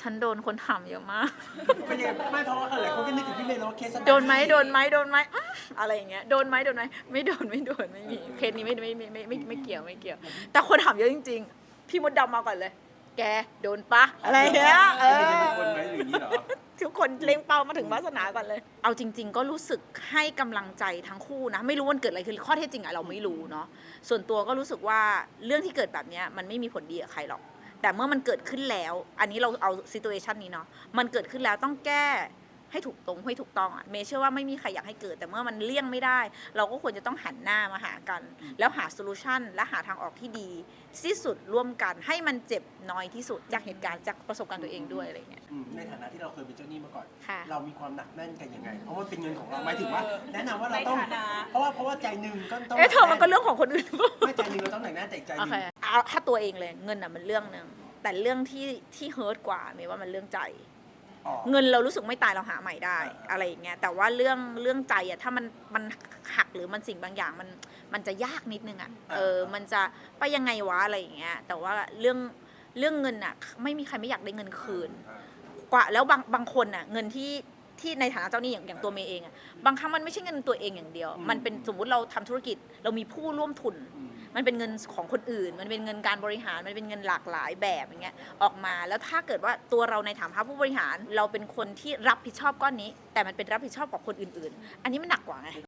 ฉันโดนคนถามเยอะมาก เป็นยังไงไม่เพราะว่าหลายคนก็นึกถึงพี่เมย์แล้วว่าเคสสตาร์โดนไหมโดนไหมโดนไหมอื้ออะไรอย่างเงี้ย โดนไหมโดนไหมไม่โดนไม่โดนไม่มีเคสนี้ไม่ไม่ไม่ไม่ไม่ไม่เกี่ยวไม่เกี่ยว แต่คนถามเยอะจริง ๆ พี่มดดำมาก่อนเลย แกโดนปะอะไรอย่างเงี้ยเอเป็นอยังคนไหมหรืออย่างนี้เหรอ ทุกคนเล็งเป้ามาถึงวาสนาก่อนเลย เอาจริง ๆ ก็รู้สึกให้กำลังใจทั้งคู่นะ ไม่รู้วันเกิดอะไรคือข้อเท็จจริงอะเราไม่รู้เนาะส่วนตัวก็รู้สึกว่าเรื่องที่เกิดแบบเนี้ยมันไม่มีผลดีกับใครหรอก แต่เมื่อมันเกิดขึ้นแล้ว อันนี้เราเอาซิ t u เ t ชันนี้เนาะมันเกิดขึ้นแล้วต้องแก้ให้ถูกตรงให้ถูกต้องอะเมย์เชื่อว่าไม่มีใครอยากให้เกิด แต่เมื่อมันเลี่ยงไม่ได้ เราก็ควรจะต้องหันหน้ามาหากัน แล้วหาโซลูชันและหาทางออกที่ดีที่สุดร่วมกันให้มันเจ็บน้อยที่สุดจากเหตุการณ์จากประสบการณ์ตัวเองด้วยอะไรอย่างเงี้ย อืมในฐานะที่เราเคยเป็นเจ้าหนี้มาก่อน ค่ะ เรามีความหนักแน่นกันยังไง เพราะว่าเป็นเงินของเราหมายถึงว่า แนะนำว่าเราต้อง ในฐานะ เพราะว่าเพราะว่าใจหนึ่งก็ต้องเอ๊ะเธอมันก็เรื่องของคนอื่นหรือเปล่าไม่ใจหนึ่งเราต้องหนักแน่นแต่อีกใจหโอนึ่ง เค เอาถ้าตัวเองเลย เงินอะมันเรื่องหนึ่งแต่เรื่องที่ที่เฮิร์ตกว่าเมย์ว่ามันเรื่องใจ อ๋อ เงินเรารู้สึกไม่ตายเราหาใหม่ได้ อ่า อะไรอย่างเงี้ยแต่ว่าเรื่องเรื่องใจอะถ้ามันมันหักหรือมันสิ่งบางอย่างมันมันจะยากนิดนึงอะเออ มันจะไปยังไงวะอะไรอย่างเงี้ยแต่ว่าเรื่องเรื่องเงินอะไม่มีใครไม่อยากได้เงินคืน อ่ากว่าแล้วบางบางคนอะเงินที่ที่ในฐานะเจ้าหนี้อย่างอย่างตัวเมย์เองอะบางครั้งมันไม่ใช่เงินตัวเองอย่างเดียว มันเป็นสมมุติเราทำธุรกิจเรามีผู้ร่วมทุน อืม มันเป็นเงินของคนอื่น มันเป็นเงินการบริหาร มันเป็นเงินหลากหลายแบบอย่างเงี้ยออกมา แล้วถ้าเกิดว่าตัวเราในฐานะผู้บริหาร เราเป็นคนที่รับผิดชอบก้อนนี้ แต่มันเป็นรับผิดชอบของคนอื่น ๆ อันนี้มันหนักกว่าไง